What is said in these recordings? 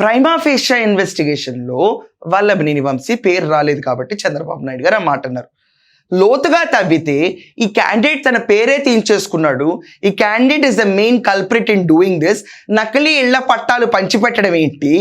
Prima fascia ఇన్వెస్టిగేషన్లో వల్లభనేని వంశీ పేరు రాలేదు కాబట్టి చంద్రబాబు నాయుడు గారు ఆ మాట అన్నారు. లోతుగా తవ్వితే ఈ క్యాండిడేట్ తన పేరే తీయించేసుకున్నాడు ఈ candidate is the main culprit in doing this నకిలీ ఇళ్ళ పట్టాలు పంచిపెట్టడం ఏంటి?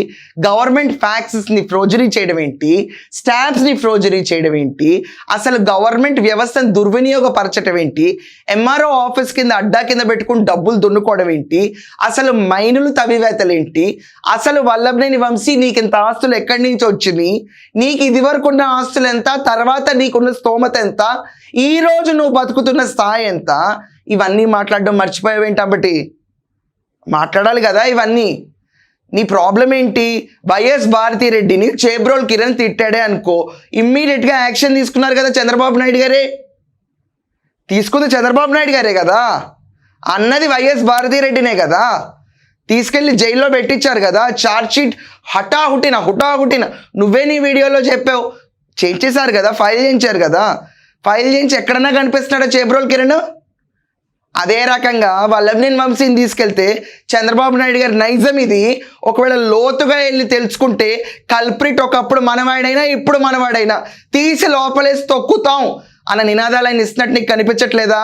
గవర్నమెంట్ ఫ్యాక్సెస్ని ఫ్రోజరీ చేయడం ఏంటి? స్టాంప్స్ని ఫ్రోజరీ చేయడం ఏంటి? అసలు గవర్నమెంట్ వ్యవస్థను దుర్వినియోగపరచడం ఏంటి? ఎంఆర్ఓ ఆఫీస్ కింద అడ్డా కింద పెట్టుకుని డబ్బులు దున్నుకోవడం ఏంటి? అసలు మైనులు తవివేతలు ఏంటి? అసలు వల్లభనేని వంశీ నీకు ఇంత ఆస్తులు ఎక్కడి నుంచి వచ్చినాయి నీకు ఇది వరకు ఉన్న ఆస్తులు ఎంత? తర్వాత నీకున్న స్తోమత ఎంత? ఈ రోజు నువ్వు బతుకుతున్న స్థాయి ఎంత? ఇవన్నీ మాట్లాడడం మర్చిపోయావేంటి కాబట్టి మాట్లాడాలి కదా ఇవన్నీ. నీ ప్రాబ్లం ఏంటి? వైఎస్ భారతిరెడ్డిని చేబ్రోల్ కిరణ్ తిట్టాడే అనుకో ఇమ్మీడియట్గా యాక్షన్ తీసుకున్నారు కదా చంద్రబాబు నాయుడు గారే. తీసుకుంది చంద్రబాబు నాయుడు గారే కదా. అన్నది వైఎస్ భారతిరెడ్డినే కదా. తీసుకెళ్ళి జైల్లో పెట్టించారు కదా. ఛార్జ్ షీట్ హఠాహుటిన హుటాహుటిన నువ్వే నీ వీడియోలో చెప్పావు. చేయించేశారు కదా ఫైల్ చేయించారు కదా. ఫైల్ చేయించి ఎక్కడన్నా కనిపిస్తున్నాడా చేబ్రోల్ కిరణ్? అదే రకంగా వల్లభనేని వంశీని తీసుకెళ్తే చంద్రబాబు నాయుడు గారి నైజం ఇది. ఒకవేళ లోతుగా వెళ్ళి తెలుసుకుంటే కల్ప్రిట్ ఒకప్పుడు మనవాడైనా ఇప్పుడు మనవాడైనా తీసి లోపలేసి తొక్కుతాం అన్న నినాదాలు ఆయన ఇస్తున్నట్టు నీకు కనిపించట్లేదా?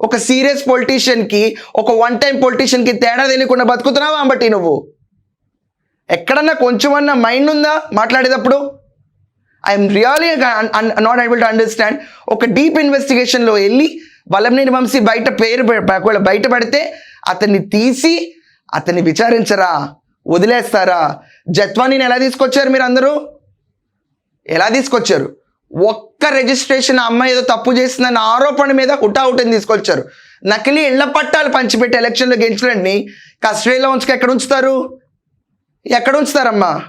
ఒక సీరియస్ పొలిటీషియన్కి ఒక వన్ టైం పొలిటీషియన్కి తేడా తెలియకుండా బతుకుతున్నావా అంబట్టి నువ్వు? ఎక్కడన్నా కొంచెమన్నా మైండ్ ఉందా మాట్లాడేటప్పుడు? I'm really not able to understand ఒక డీప్ ఇన్వెస్టిగేషన్లో వెళ్ళి వల్లభనేని వంశీ బయట పేరు ఒకవేళ బయట పడితే అతన్ని తీసి అతన్ని విచారించరా? వదిలేస్తారా? జత్వానీని ఎలా తీసుకొచ్చారు మీరు అందరూ ఎలా తీసుకొచ్చారు? ఒక్క రిజిస్ట్రేషన్ ఆ అమ్మాయి ఏదో తప్పు చేసిందన్న ఆరోపణ మీద హుటాహుటిని తీసుకొచ్చారు. నకిలీ ఇళ్ళ పట్టాలు పంచిపెట్టి ఎలక్షన్లో గెలిచినండి కస్టడీలో ఉంచుకు ఎక్కడ ఉంచుతారు? ఎక్కడ ఉంచుతారమ్మా?